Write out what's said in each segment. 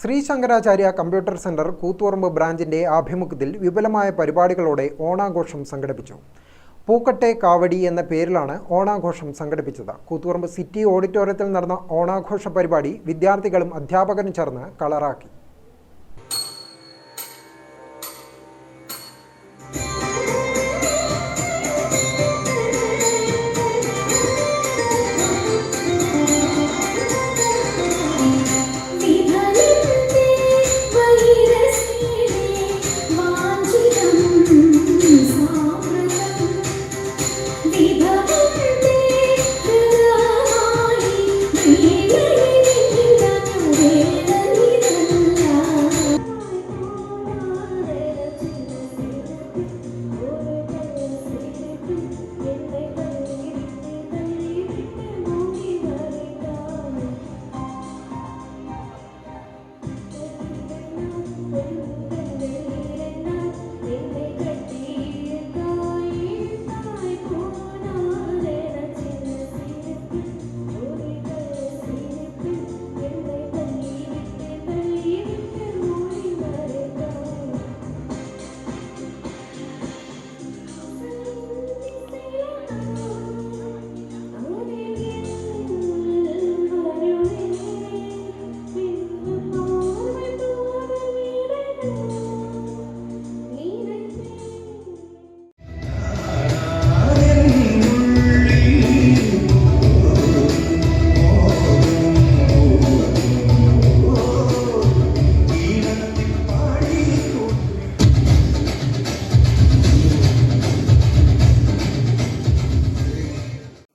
Shri Shankaracharya computer centre Koothuparamba ബ്രാഞ്ചിന്റെ ആഭിമുഖ്യത്തിൽ വിപുലമായ പരിപാടികളോടെ ഓണാഘോഷം സംഘടിപ്പിച്ചു. പൂക്കട്ടെ കാവടി എന്ന പേരിലാണ് ഓണാഘോഷം സംഘടിപ്പിച്ചത്. കൂത്തുപറമ്പ് സിറ്റി ഓഡിറ്റോറിയത്തിൽ നടന്ന ഓണാഘോഷ പരിപാടി വിദ്യാർത്ഥികളും അധ്യാപകരും ചേർന്ന് കളറാക്കി. Baby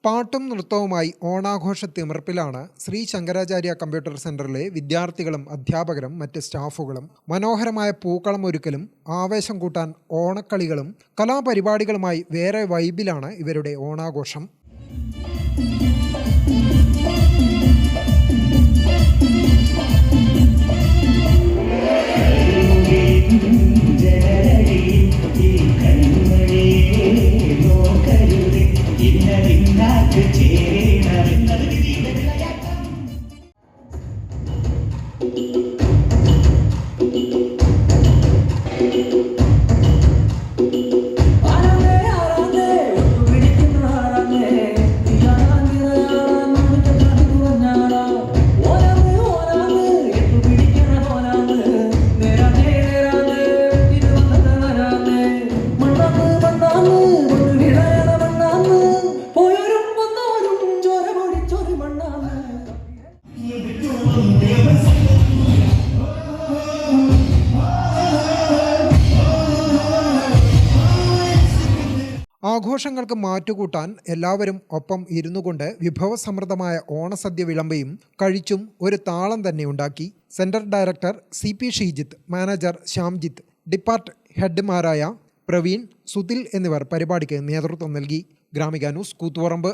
പാട്ടും നൃത്തവുമായി ഓണാഘോഷ തിമിർപ്പിലാണ് ശ്രീ ശങ്കരാചാര്യ കമ്പ്യൂട്ടർ സെന്ററിലെ വിദ്യാർത്ഥികളും അധ്യാപകരും മറ്റ് സ്റ്റാഫുകളും മനോഹരമായ പൂക്കളം ഒരുക്കലും ആവേശം കൂട്ടാൻ ഓണക്കളികളും കലാപരിപാടികളുമായി വേറെ വൈബിലാണ് ഇവരുടെ ഓണാഘോഷം. ആഘോഷങ്ങൾക്ക് മാറ്റുകൂട്ടാൻ എല്ലാവരും ഒപ്പം ഇരുന്നു കൊണ്ട് വിഭവസമൃദ്ധമായ ഓണസദ്യ വിളമ്പയും കഴിച്ചും ഒരു താളം തന്നെ ഉണ്ടാക്കി. Centre director C P Sheejith manager Shyamjith depart ഹെഡ്മാരായ Praveen Suthil എന്നിവർ പരിപാടിക്ക് നേതൃത്വം നൽകി. ഗ്രാമിക ന്യൂസ് കൂത്തുപറമ്പ്.